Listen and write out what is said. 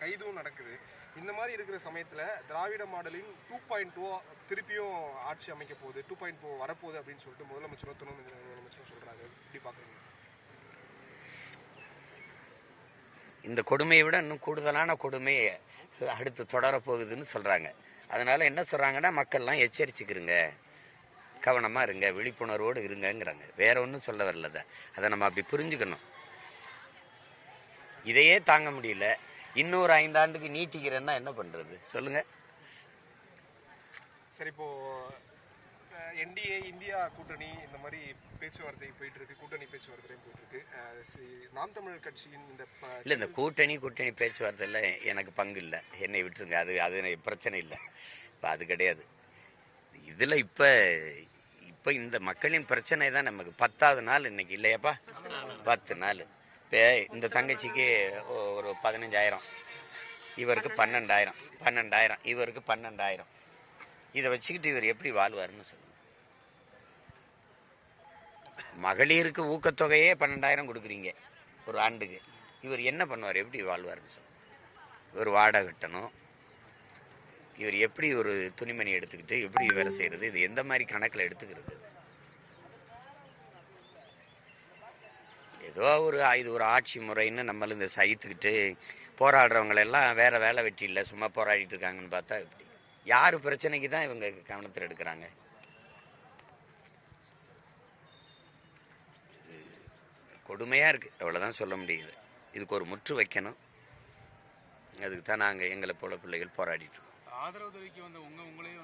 கைதும் நடக்குது. இந்த மாதிரி இருக்கிற சமயத்தில் திராவிட மாடலின் டூ பாயிண்ட் டூ திருப்பியும் ஆட்சி அமைக்க போகுது. டூ பாயிண்ட் டூ வரப்போகுது அப்படின்னு சொல்லிட்டு முதலமைச்சரும் துணை முதலமைச்சரும் சொல்கிறாங்க எப்படி பார்க்குறீங்க இந்த கொடுமையை விட இன்னும் கூடுதலான கொடுமை அடுத்து தொடரப்போகுதுன்னு சொல்கிறாங்க அதனால் என்ன சொல்கிறாங்கன்னா மக்கள்லாம் எச்சரிச்சுக்கிறங்க கவனமாக இருங்க விழிப்புணர்வோடு இருங்கங்கிறாங்க. வேற ஒன்றும் சொல்ல வரல அதை நம்ம அப்படி புரிஞ்சுக்கணும். இதையே தாங்க முடியல. இன்னொரு ஐந்தாண்டுக்கு நீட்டிக்கிறேன்னா என்ன பண்ணுறது சொல்லுங்கள் சரி இப்போ என்டிஏ இந்தியா கூட்டணி இந்த மாதிரி பேச்சுவார்த்தை போயிட்டு இருக்கு கூட்டணி பேச்சுவார்த்தையும் போயிட்டு இருக்கு நாம் தமிழர் கட்சியின் இந்த இல்லை இந்த கூட்டணி கூட்டணி பேச்சுவார்த்தையில் எனக்கு பங்கு இல்லை. என்னை விட்டுருங்க. அது அது பிரச்சனை இல்லை. இப்போ அது கிடையாது. இதில் இப்போ இப்போ இந்த மக்களின் பிரச்சனை தான் நமக்கு. பத்தாவது நாள் இன்னைக்கு இல்லையாப்பா? பத்து நாள். இப்போ இந்த தங்கச்சிக்கு ஒரு பதினஞ்சாயிரம். இவருக்கு பன்னெண்டாயிரம். பன்னெண்டாயிரம். இவருக்கு பன்னெண்டாயிரம். இதை வச்சுக்கிட்டு இவர் எப்படி வாழ்வாருன்னு சொல்லுங்க. மகளிருக்கு ஊக்கத்தொகையே பன்னெண்டாயிரம் கொடுக்குறீங்க. ஒரு ஆண்டுக்கு. இவர் என்ன பண்ணுவார்? எப்படி வாழ்வார்னு சொல்லுங்க. இவர் வாடகை கட்டணும். இவர் எப்படி ஒரு துணிமணி எடுத்துக்கிட்டு எப்படி வேலை செய்கிறது இது எந்த மாதிரி கணக்கில் எடுத்துக்கிறது? ஏதோ ஒரு இது ஒரு ஆட்சி முறைன்னு நம்மள இந்த சகித்துக்கிட்டு போராடுறவங்களெல்லாம் எல்லாம் வேலை வெட்டி இல்லை சும்மா போராடிட்டு இருக்காங்கன்னு பார்த்தா இப்படி யார் பிரச்சனைக்கு தான் இவங்க கவனத்தில் எடுக்கிறாங்க? கொடுமையாக இருக்குது அவ்வளோதான் சொல்ல முடியுது. இதுக்கு ஒரு முற்று வைக்கணும். அதுக்கு தான் நாங்கள் எங்களை போல பிள்ளைகள் போராடிட்டு இருக்கோம். ஆதரவு வந்த உங்க உங்களையும்